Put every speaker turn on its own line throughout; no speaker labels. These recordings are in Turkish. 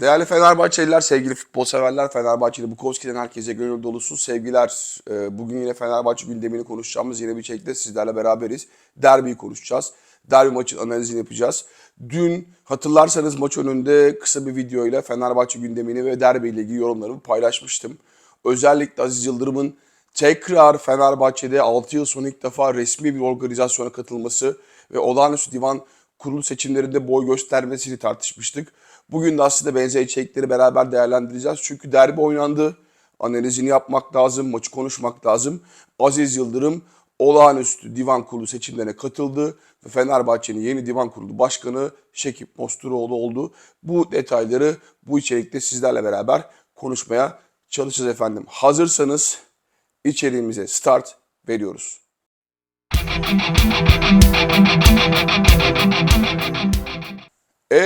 Değerli Fenerbahçeliler, sevgili futbol severler, Fenerbahçeli Bukowski'den herkese gönül dolusu sevgiler. Ee, Bugün yine Fenerbahçe gündemini konuşacağımız yeni bir şekilde sizlerle beraberiz. Derbiyi konuşacağız. Derbi maçın analizini yapacağız. Dün hatırlarsanız maç önünde kısa bir video ile Fenerbahçe gündemini ve derbi ile ilgili yorumlarımı paylaşmıştım. Özellikle Aziz Yıldırım'ın tekrar Fenerbahçe'de 6 yıl sonra ilk defa resmi bir organizasyona katılması ve olağanüstü divan kurulu seçimlerinde boy göstermesini tartışmıştık. Bugün de aslında benzer içerikleri beraber değerlendireceğiz. Çünkü derbi oynandı. Analizini yapmak lazım, maçı konuşmak lazım. Aziz Yıldırım olağanüstü divan kurulu seçimlerine katıldı ve Fenerbahçe'nin yeni divan kurulu başkanı Şekip Mosturoğlu oldu. Bu detayları bu içerikte sizlerle beraber konuşmaya çalışacağız efendim. Hazırsanız içeriğimize start veriyoruz.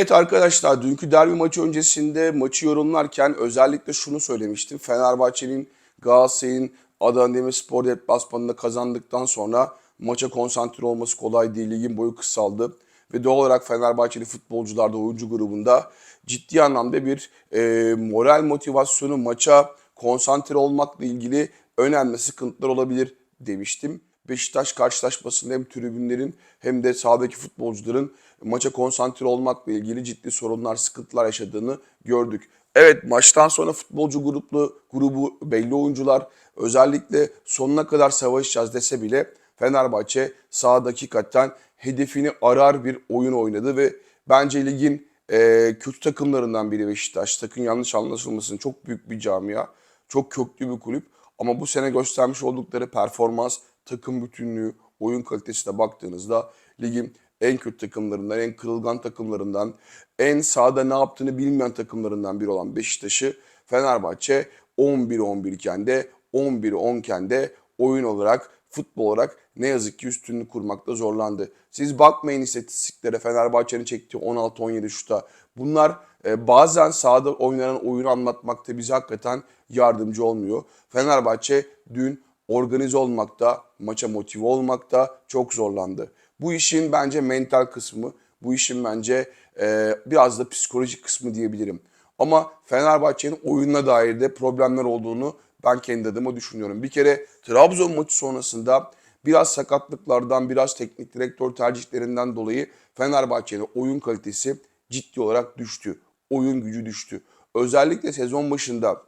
Evet arkadaşlar dünkü derbi maçı öncesinde maçı yorumlarken özellikle şunu söylemiştim. Fenerbahçe'nin Galatasaray'ın Adana Demirspor deplasmanında kazandıktan sonra maça konsantre olması kolay değil. Ligin boyu kısaldı. Ve doğal olarak Fenerbahçeli futbolcular da oyuncu grubunda ciddi anlamda bir e, moral motivasyonu maça konsantre olmakla ilgili önemli sıkıntılar olabilir demiştim. Beşiktaş karşılaşmasında hem tribünlerin hem de sahadaki futbolcuların maça konsantre olmakla ilgili ciddi sorunlar, sıkıntılar yaşadığını gördük. Evet maçtan sonra futbolcu gruplu grubu belli oyuncular özellikle sonuna kadar savaşacağız dese bile Fenerbahçe sahada hakikaten hedefini arar bir oyun oynadı ve bence ligin e, kötü takımlarından biri Beşiktaş. Sakın yanlış anlaşılmasın. Çok büyük bir camia. Çok köklü bir kulüp. Ama bu sene göstermiş oldukları performans, takım bütünlüğü, oyun kalitesine baktığınızda ligin en kötü takımlarından, en kırılgan takımlarından, en sahada ne yaptığını bilmeyen takımlarından biri olan Beşiktaş'ı Fenerbahçe 11-11 iken de 11-10 iken de oyun olarak, futbol olarak ne yazık ki üstünlük kurmakta zorlandı. Siz bakmayın istatistiklere Fenerbahçe'nin çektiği 16-17 şuta. Bunlar e, bazen sahada oynanan oyunu anlatmakta bize hakikaten yardımcı olmuyor. Fenerbahçe dün organize olmakta, maça motive olmakta çok zorlandı. Bu işin bence mental kısmı, bu işin bence e, biraz da psikolojik kısmı diyebilirim. Ama Fenerbahçe'nin oyununa dair de problemler olduğunu ben kendi adıma düşünüyorum. Bir kere Trabzon maçı sonrasında biraz sakatlıklardan, biraz teknik direktör tercihlerinden dolayı Fenerbahçe'nin oyun kalitesi ciddi olarak düştü. Oyun gücü düştü. Özellikle sezon başında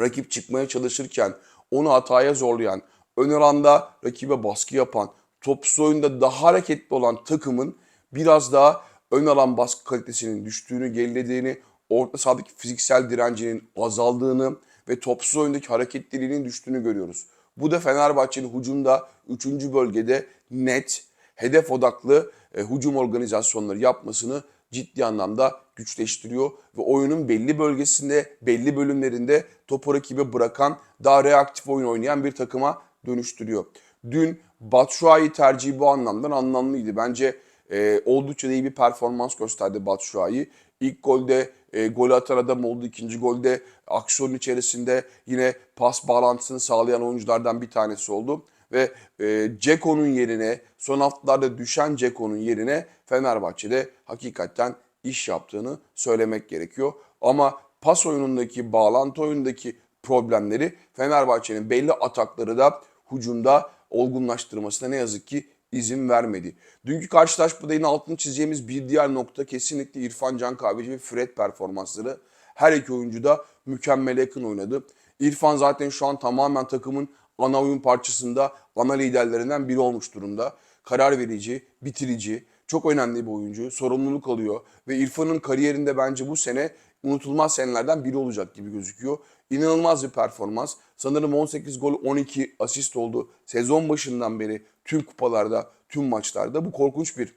rakip çıkmaya çalışırken onu hataya zorlayan, ön alanda rakibe baskı yapan, topsuz oyunda daha hareketli olan takımın biraz daha ön alan baskı kalitesinin düştüğünü, gerilediğini, orta sahadaki fiziksel direncinin azaldığını ve topsuz oyundaki hareketliliğinin düştüğünü görüyoruz. Bu da Fenerbahçe'nin hücumda 3. bölgede net, hedef odaklı e, hücum organizasyonları yapmasını ciddi anlamda güçleştiriyor ve oyunun belli bölgesinde, belli bölümlerinde topu rakibe bırakan, daha reaktif oyun oynayan bir takıma dönüştürüyor. Dün Batshuayi tercihi bu anlamdan anlamlıydı. Bence e, oldukça iyi bir performans gösterdi Batshuayi. İlk golde e, gol atan adam oldu. ikinci golde aksiyonun içerisinde yine pas bağlantısını sağlayan oyunculardan bir tanesi oldu. Ve e, Ceko'nun yerine son haftalarda düşen Ceko'nun yerine Fenerbahçe'de hakikaten iş yaptığını söylemek gerekiyor. Ama pas oyunundaki, bağlantı oyunundaki problemleri Fenerbahçe'nin belli atakları da hücumda olgunlaştırmasına ne yazık ki izin vermedi. Dünkü karşılaşmada altını çizeceğimiz bir diğer nokta kesinlikle İrfan Can Kahveci ve Fred performansları. Her iki oyuncu da mükemmele yakın oynadı. İrfan zaten şu an tamamen takımın ana oyun parçasında ana liderlerinden biri olmuş durumda. Karar verici, bitirici, çok önemli bir oyuncu. Sorumluluk alıyor ve İrfan'ın kariyerinde bence bu sene unutulmaz senelerden biri olacak gibi gözüküyor. İnanılmaz bir performans. Sanırım 18 gol 12 asist oldu. Sezon başından beri tüm kupalarda, tüm maçlarda bu korkunç bir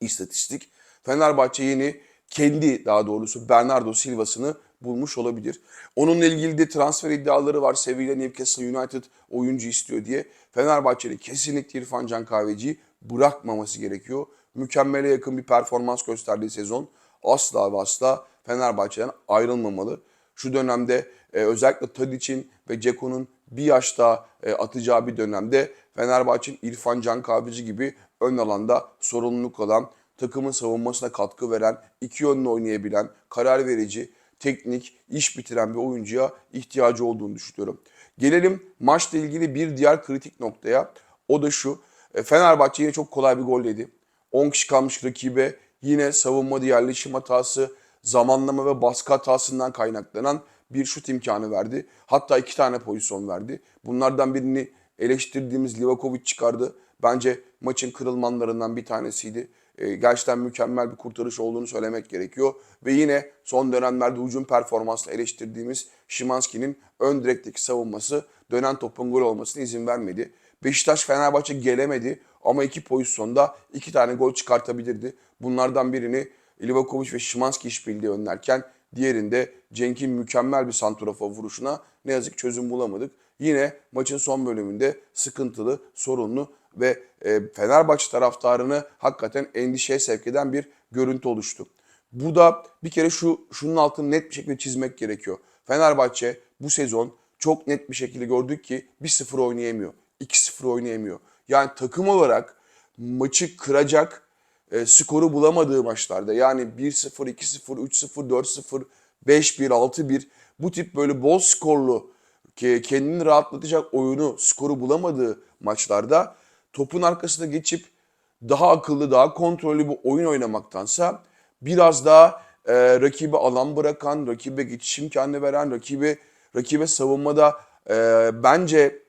istatistik. Fenerbahçe yeni kendi daha doğrusu Bernardo Silva'sını bulmuş olabilir. Onunla ilgili de transfer iddiaları var. Sevilla Newcastle United oyuncu istiyor diye. Fenerbahçe'nin kesinlikle İrfan Can Kahveci'yi bırakmaması gerekiyor. Mükemmele yakın bir performans gösterdiği sezon asla ve asla Fenerbahçe'den ayrılmamalı. Şu dönemde e, özellikle Tadic'in ve Ceko'nun bir yaş daha e, atacağı bir dönemde Fenerbahçe'nin İrfan Can Kahveci gibi ön alanda sorumluluk alan takımın savunmasına katkı veren, iki yönlü oynayabilen, karar verici, teknik, iş bitiren bir oyuncuya ihtiyacı olduğunu düşünüyorum. Gelelim maçla ilgili bir diğer kritik noktaya. O da şu. e, Fenerbahçe yine çok kolay bir gol yedi. 10 kişi kalmış rakibe yine savunma yerleşim hatası, zamanlama ve baskı hatasından kaynaklanan bir şut imkanı verdi. Hatta iki tane pozisyon verdi. Bunlardan birini eleştirdiğimiz Livakovic çıkardı. Bence maçın kırılmanlarından bir tanesiydi. E, gerçekten mükemmel bir kurtarış olduğunu söylemek gerekiyor. Ve yine son dönemlerde hücum performansla eleştirdiğimiz Şimanski'nin ön direkteki savunması dönen topun gol olmasına izin vermedi. Beşiktaş Fenerbahçe gelemedi ama iki pozisyonda iki tane gol çıkartabilirdi. Bunlardan birini Livakovic ve Şimanski işbirliği önlerken diğerinde Cenk'in mükemmel bir santrafor vuruşuna ne yazık çözüm bulamadık. Yine maçın son bölümünde sıkıntılı, sorunlu ve e, Fenerbahçe taraftarını hakikaten endişeye sevk eden bir görüntü oluştu. Burada bir kere şu şunun altını net bir şekilde çizmek gerekiyor. Fenerbahçe bu sezon çok net bir şekilde gördük ki 1-0 oynayamıyor. 2-0 oynayamıyor. Yani takım olarak maçı kıracak e, skoru bulamadığı maçlarda yani 1-0, 2-0, 3-0, 4-0, 5-1, 6-1 bu tip böyle bol skorlu kendini rahatlatacak oyunu, skoru bulamadığı maçlarda topun arkasına geçip daha akıllı, daha kontrollü bir oyun oynamaktansa biraz daha e, rakibe alan bırakan, rakibe geçiş imkanı veren, rakibe rakibe savunmada e, bence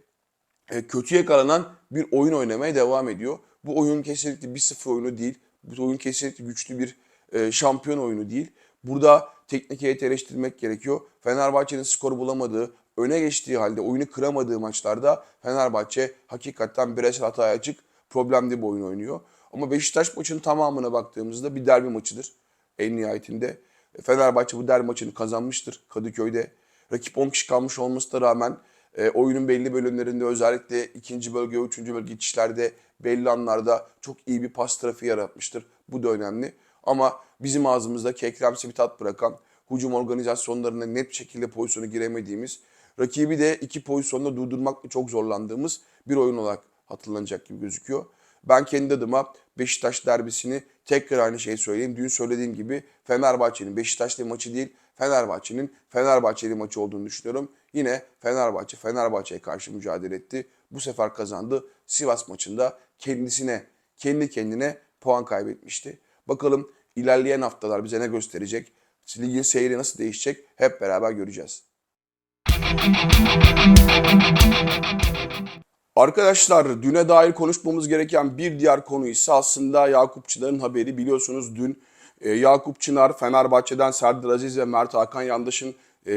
e, kötü yakalanan bir oyun oynamaya devam ediyor. Bu oyun kesinlikle 1-0 oyunu değil. Bu oyun kesinlikle güçlü bir e, şampiyon oyunu değil. Burada teknik heyeti eleştirmek gerekiyor. Fenerbahçe'nin skoru bulamadığı, öne geçtiği halde oyunu kıramadığı maçlarda Fenerbahçe hakikaten bireysel hataya açık, problemli bir oyun oynuyor. Ama Beşiktaş maçının tamamına baktığımızda bir derbi maçıdır en nihayetinde. E, Fenerbahçe bu derbi maçını kazanmıştır Kadıköy'de. Rakip 10 kişi kalmış olmasına rağmen e, oyunun belli bölümlerinde özellikle ikinci bölge, üçüncü bölge geçişlerde belli anlarda çok iyi bir pas trafiği yaratmıştır. Bu da önemli. Ama bizim ağzımızda kekremsi bir tat bırakan, hücum organizasyonlarına net bir şekilde pozisyonu giremediğimiz, rakibi de iki pozisyonda durdurmakla çok zorlandığımız bir oyun olarak hatırlanacak gibi gözüküyor. Ben kendi adıma Beşiktaş derbisini tekrar aynı şeyi söyleyeyim. Dün söylediğim gibi Fenerbahçe'nin Beşiktaş'ta maçı değil, Fenerbahçe'nin Fenerbahçeli maçı olduğunu düşünüyorum. Yine Fenerbahçe Fenerbahçe'ye karşı mücadele etti. Bu sefer kazandı. Sivas maçında kendisine, kendi kendine puan kaybetmişti. Bakalım ilerleyen haftalar bize ne gösterecek? Ligin seyri nasıl değişecek? Hep beraber göreceğiz. Arkadaşlar düne dair konuşmamız gereken bir diğer konu ise aslında Yakup Çınar'ın haberi. Biliyorsunuz dün e, Yakup Çınar Fenerbahçe'den Serdar Aziz ve Mert Hakan Yandaş'ın e,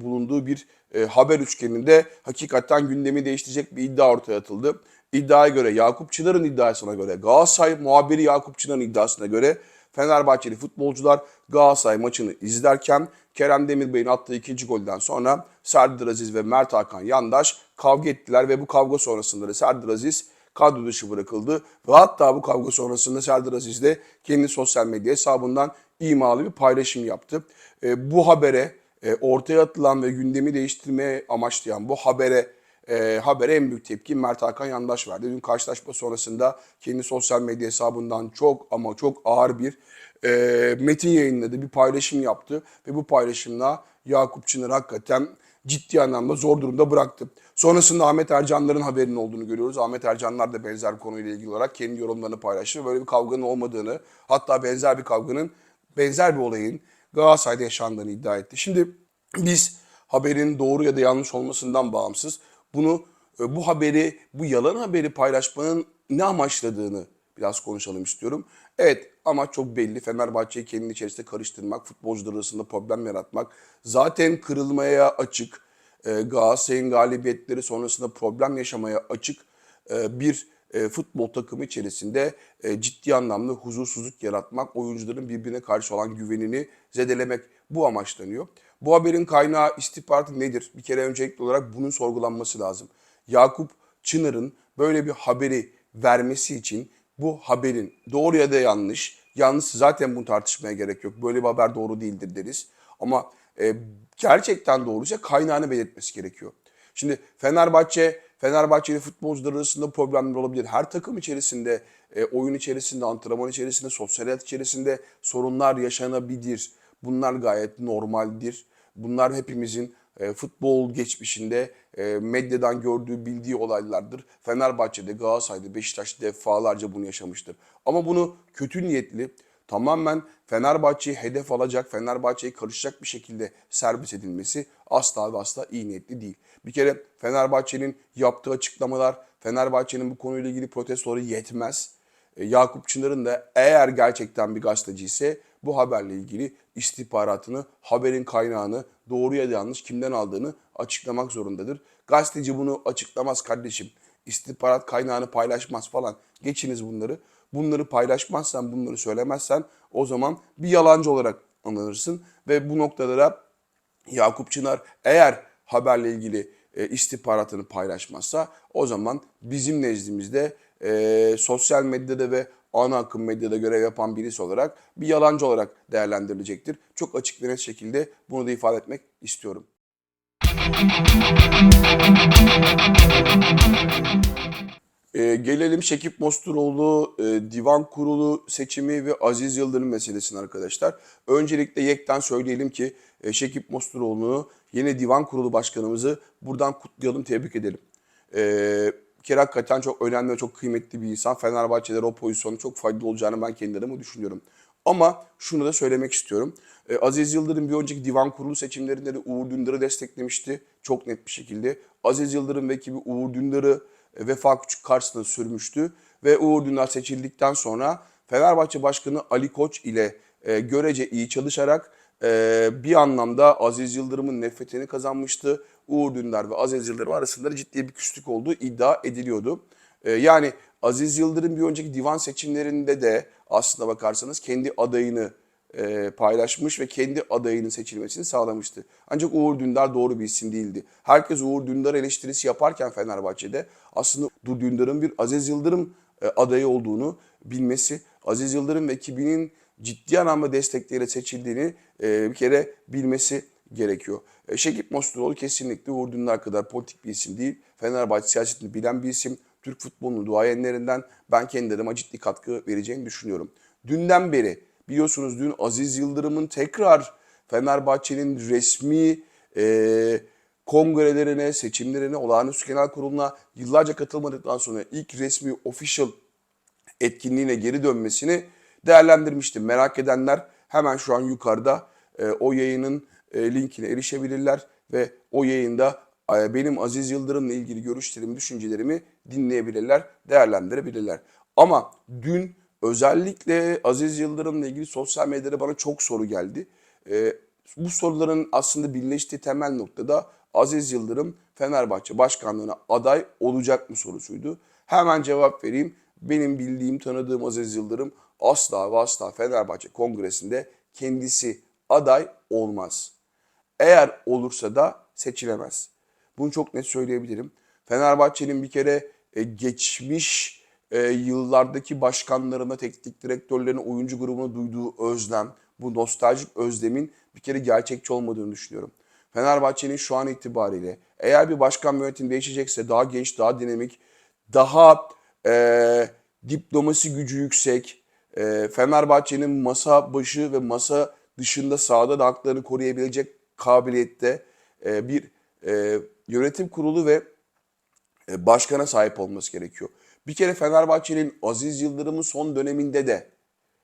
bulunduğu bir e, haber üçgeninde hakikaten gündemi değiştirecek bir iddia ortaya atıldı. İddiaya göre Yakup Çınar'ın iddiasına göre Galatasaray muhabiri Yakup Çınar'ın iddiasına göre Fenerbahçeli futbolcular Galatasaray maçını izlerken Kerem Demirbey'in attığı ikinci golden sonra Serdar Aziz ve Mert Hakan Yandaş kavga ettiler ve bu kavga sonrasında da Serdar Aziz kadro dışı bırakıldı. Ve hatta bu kavga sonrasında Serdar Aziz de kendi sosyal medya hesabından imalı bir paylaşım yaptı. E, bu habere e, ortaya atılan ve gündemi değiştirmeye amaçlayan bu habere e, habere en büyük tepki Mert Hakan Yandaş verdi. Dün karşılaşma sonrasında kendi sosyal medya hesabından çok ama çok ağır bir e, metin yayınladı, bir paylaşım yaptı ve bu paylaşımla Yakup Çınar hakikaten ciddi anlamda zor durumda bıraktı. Sonrasında Ahmet Ercanlar'ın haberinin olduğunu görüyoruz. Ahmet Ercanlar da benzer bir konuyla ilgili olarak kendi yorumlarını paylaştı. Böyle bir kavganın olmadığını, hatta benzer bir kavganın, benzer bir olayın Galatasaray'da yaşandığını iddia etti. Şimdi biz haberin doğru ya da yanlış olmasından bağımsız bunu e, bu haberi, bu yalan haberi paylaşmanın ne amaçladığını biraz konuşalım istiyorum. Evet amaç çok belli. Fenerbahçe'yi kendi içerisinde karıştırmak, futbolcular arasında problem yaratmak. Zaten kırılmaya açık, e, Galatasaray'ın galibiyetleri sonrasında problem yaşamaya açık e, bir futbol takımı içerisinde ciddi anlamda huzursuzluk yaratmak, oyuncuların birbirine karşı olan güvenini zedelemek bu amaçlanıyor. Bu haberin kaynağı istihbaratı nedir? Bir kere öncelikli olarak bunun sorgulanması lazım. Yakup Çınar'ın böyle bir haberi vermesi için bu haberin doğru ya da yanlış, yanlış zaten bunu tartışmaya gerek yok. Böyle bir haber doğru değildir deriz. Ama e, gerçekten doğruysa kaynağını belirtmesi gerekiyor. Şimdi Fenerbahçe Fenerbahçeli futbolcular arasında problemler olabilir. Her takım içerisinde, e, oyun içerisinde, antrenman içerisinde, sosyal hayat içerisinde sorunlar yaşanabilir. Bunlar gayet normaldir. Bunlar hepimizin e, futbol geçmişinde e, medyadan gördüğü, bildiği olaylardır. Fenerbahçe'de, Galatasaray'da, Beşiktaş'ta defalarca bunu yaşamıştır. Ama bunu kötü niyetli, tamamen Fenerbahçe'yi hedef alacak, Fenerbahçe'yi karışacak bir şekilde servis edilmesi asla ve asla iyi niyetli değil. Bir kere Fenerbahçe'nin yaptığı açıklamalar, Fenerbahçe'nin bu konuyla ilgili protestoları yetmez. E, Yakup Çınar'ın da eğer gerçekten bir gazeteci ise bu haberle ilgili istihbaratını, haberin kaynağını, doğru ya da yanlış kimden aldığını açıklamak zorundadır. Gazeteci bunu açıklamaz kardeşim. İstihbarat kaynağını paylaşmaz falan. Geçiniz bunları. Bunları paylaşmazsan, bunları söylemezsen o zaman bir yalancı olarak anılırsın. Ve bu noktada da Yakup Çınar eğer haberle ilgili e, istihbaratını paylaşmazsa o zaman bizim nezdimizde e, sosyal medyada ve ana akım medyada görev yapan birisi olarak bir yalancı olarak değerlendirilecektir. Çok açık ve şekilde bunu da ifade etmek istiyorum. Ee, gelelim Şekip Mosturoğlu, e, divan kurulu seçimi ve Aziz Yıldırım meselesine arkadaşlar. Öncelikle yekten söyleyelim ki e, Şekip Mosturoğlu'nu yeni divan kurulu başkanımızı buradan kutlayalım, tebrik edelim. E, bir kere hakikaten çok önemli ve çok kıymetli bir insan. Fenerbahçe'de o pozisyonun çok faydalı olacağını ben kendi adıma düşünüyorum. Ama şunu da söylemek istiyorum. E, Aziz Yıldırım bir önceki divan kurulu seçimlerinde de Uğur Dündar'ı desteklemişti. Çok net bir şekilde. Aziz Yıldırım ve ekibi Uğur Dündar'ı e, Vefa Küçük karşısında sürmüştü. Ve Uğur Dündar seçildikten sonra Fenerbahçe Başkanı Ali Koç ile e, görece iyi çalışarak e, bir anlamda Aziz Yıldırım'ın nefretini kazanmıştı. Uğur Dündar ve Aziz Yıldırım arasında da ciddi bir küslük olduğu iddia ediliyordu. E, yani Aziz Yıldırım bir önceki divan seçimlerinde de aslında bakarsanız kendi adayını e, paylaşmış ve kendi adayının seçilmesini sağlamıştı. Ancak Uğur Dündar doğru bir isim değildi. Herkes Uğur Dündar eleştirisi yaparken Fenerbahçe'de aslında Dündar'ın bir Aziz Yıldırım e, adayı olduğunu bilmesi, Aziz Yıldırım ve ekibinin ciddi anlamda destekleriyle seçildiğini e, bir kere bilmesi gerekiyor. E, Şekip Mosturoğlu kesinlikle Uğur Dündar kadar politik bir isim değil. Fenerbahçe siyasetini bilen bir isim. Türk futbolunun duayenlerinden ben kendi adıma ciddi katkı vereceğini düşünüyorum. Dünden beri biliyorsunuz dün Aziz Yıldırım'ın tekrar Fenerbahçe'nin resmi e, kongrelerine, seçimlerine, olağanüstü genel kuruluna yıllarca katılmadıktan sonra ilk resmi official etkinliğine geri dönmesini değerlendirmiştim. Merak edenler hemen şu an yukarıda e, o yayının e, linkine erişebilirler ve o yayında e, benim Aziz Yıldırım'la ilgili görüşlerimi, düşüncelerimi dinleyebilirler, değerlendirebilirler. Ama dün özellikle Aziz Yıldırım'la ilgili sosyal medyada bana çok soru geldi. E, bu soruların aslında birleştiği temel noktada Aziz Yıldırım Fenerbahçe başkanlığına aday olacak mı sorusuydu. Hemen cevap vereyim. Benim bildiğim, tanıdığım Aziz Yıldırım asla ve asla Fenerbahçe kongresinde kendisi aday olmaz. Eğer olursa da seçilemez. Bunu çok net söyleyebilirim. Fenerbahçe'nin bir kere e, geçmiş e, yıllardaki başkanlarına, teknik direktörlerine, oyuncu grubuna duyduğu özlem, bu nostaljik özlemin bir kere gerçekçi olmadığını düşünüyorum. Fenerbahçe'nin şu an itibariyle eğer bir başkan yönetim değişecekse daha genç, daha dinamik, daha e, diplomasi gücü yüksek, e, Fenerbahçe'nin masa başı ve masa dışında sahada da haklarını koruyabilecek kabiliyette e, bir e, yönetim kurulu ve e, başkana sahip olması gerekiyor. Bir kere Fenerbahçe'nin Aziz Yıldırım'ın son döneminde de,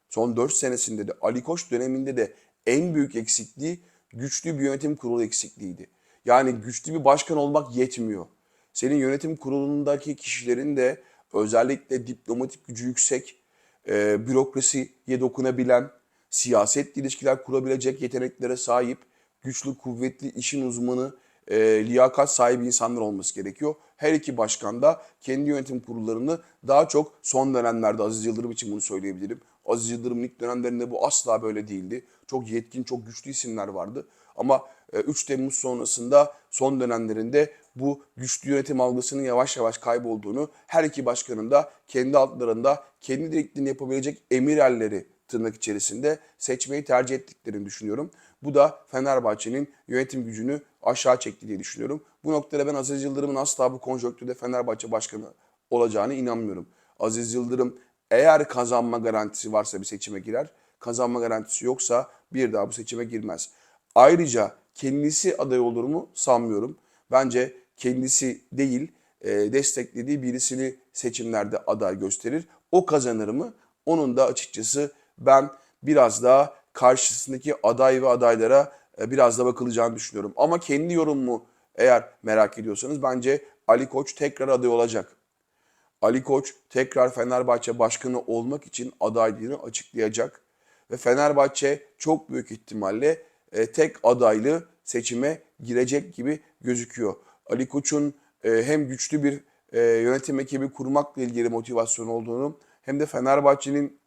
son 4 senesinde de, Ali Koç döneminde de en büyük eksikliği güçlü bir yönetim kurulu eksikliğiydi. Yani güçlü bir başkan olmak yetmiyor. Senin yönetim kurulundaki kişilerin de özellikle diplomatik gücü yüksek, e, bürokrasiye dokunabilen, siyaset ilişkiler kurabilecek yeteneklere sahip, güçlü, kuvvetli, işin uzmanı, e, liyakat sahibi insanlar olması gerekiyor. Her iki başkan da kendi yönetim kurullarını daha çok son dönemlerde Aziz Yıldırım için bunu söyleyebilirim. Aziz Yıldırım'ın ilk dönemlerinde bu asla böyle değildi. Çok yetkin, çok güçlü isimler vardı. Ama 3 Temmuz sonrasında son dönemlerinde bu güçlü yönetim algısının yavaş yavaş kaybolduğunu, her iki başkanın da kendi altlarında kendi direktliğini yapabilecek emirerleri tırnak içerisinde seçmeyi tercih ettiklerini düşünüyorum. Bu da Fenerbahçe'nin yönetim gücünü aşağı çekti diye düşünüyorum. Bu noktada ben Aziz Yıldırım'ın asla bu konjonktürde Fenerbahçe başkanı olacağını inanmıyorum. Aziz Yıldırım eğer kazanma garantisi varsa bir seçime girer. Kazanma garantisi yoksa bir daha bu seçime girmez. Ayrıca kendisi aday olur mu sanmıyorum. Bence kendisi değil e, desteklediği birisini seçimlerde aday gösterir. O kazanır mı? Onun da açıkçası ben biraz daha karşısındaki aday ve adaylara e, biraz da bakılacağını düşünüyorum. Ama kendi yorumumu eğer merak ediyorsanız bence Ali Koç tekrar aday olacak. Ali Koç tekrar Fenerbahçe başkanı olmak için adaylığını açıklayacak ve Fenerbahçe çok büyük ihtimalle e, tek adaylı seçime girecek gibi gözüküyor. Ali Koç'un e, hem güçlü bir yönetim ekibi kurmakla ilgili motivasyon olduğunu hem de Fenerbahçe'nin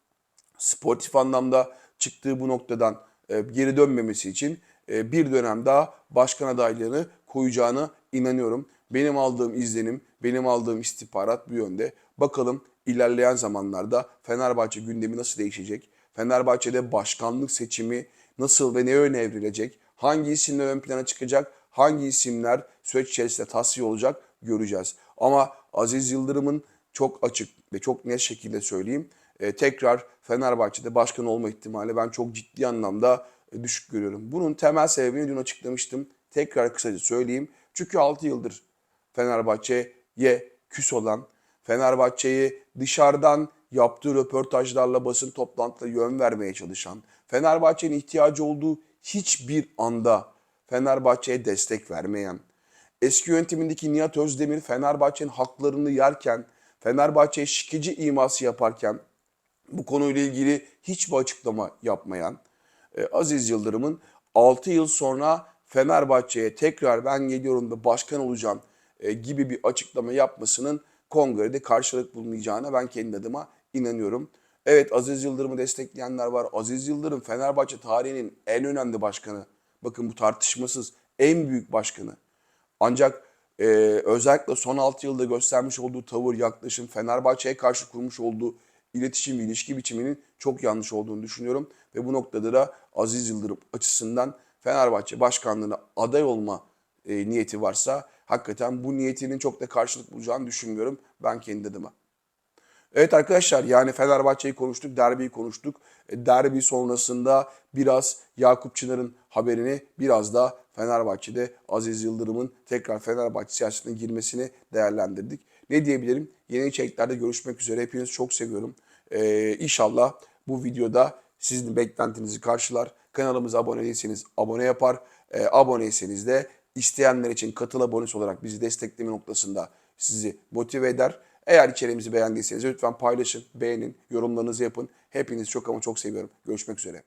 sportif anlamda çıktığı bu noktadan e, geri dönmemesi için e, bir dönem daha başkan adaylığını koyacağına inanıyorum. Benim aldığım izlenim, benim aldığım istihbarat bu yönde. Bakalım ilerleyen zamanlarda Fenerbahçe gündemi nasıl değişecek? Fenerbahçe'de başkanlık seçimi nasıl ve ne yöne evrilecek? Hangi isimler ön plana çıkacak? Hangi isimler süreç içerisinde tasfiye olacak göreceğiz. Ama Aziz Yıldırım'ın çok açık ve çok net şekilde söyleyeyim e, tekrar Fenerbahçe'de başkan olma ihtimali ben çok ciddi anlamda e, düşük görüyorum. Bunun temel sebebini dün açıklamıştım. Tekrar kısaca söyleyeyim. Çünkü 6 yıldır Fenerbahçe'ye küs olan, Fenerbahçe'yi dışarıdan yaptığı röportajlarla, basın toplantılarıyla yön vermeye çalışan, Fenerbahçe'nin ihtiyacı olduğu hiçbir anda Fenerbahçe'ye destek vermeyen, eski yönetimindeki Nihat Özdemir Fenerbahçe'nin haklarını yerken, Fenerbahçe'ye şikeci iması yaparken bu konuyla ilgili hiçbir açıklama yapmayan e, Aziz Yıldırım'ın 6 yıl sonra Fenerbahçe'ye tekrar ben geliyorum da başkan olacağım e, gibi bir açıklama yapmasının kongrede karşılık bulmayacağına ben kendi adıma inanıyorum. Evet Aziz Yıldırım'ı destekleyenler var. Aziz Yıldırım Fenerbahçe tarihinin en önemli başkanı. Bakın bu tartışmasız en büyük başkanı. Ancak e, özellikle son 6 yılda göstermiş olduğu tavır, yaklaşım, Fenerbahçe'ye karşı kurmuş olduğu iletişim ve ilişki biçiminin çok yanlış olduğunu düşünüyorum. Ve bu noktada da Aziz Yıldırım açısından Fenerbahçe başkanlığına aday olma e, niyeti varsa hakikaten bu niyetinin çok da karşılık bulacağını düşünmüyorum ben kendi adıma. Evet arkadaşlar yani Fenerbahçe'yi konuştuk, derbiyi konuştuk. E, Derbi sonrasında biraz Yakup Çınar'ın haberini biraz da Fenerbahçe'de Aziz Yıldırım'ın tekrar Fenerbahçe siyasetine girmesini değerlendirdik. Ne diyebilirim? Yeni içeriklerde görüşmek üzere. Hepinizi çok seviyorum. Ee, inşallah bu videoda sizin beklentinizi karşılar. Kanalımıza abone değilseniz abone yapar. Ee, aboneyseniz de isteyenler için katıl abonesi olarak bizi destekleme noktasında sizi motive eder. Eğer içeriğimizi beğendiyseniz lütfen paylaşın, beğenin, yorumlarınızı yapın. Hepinizi çok ama çok seviyorum. Görüşmek üzere.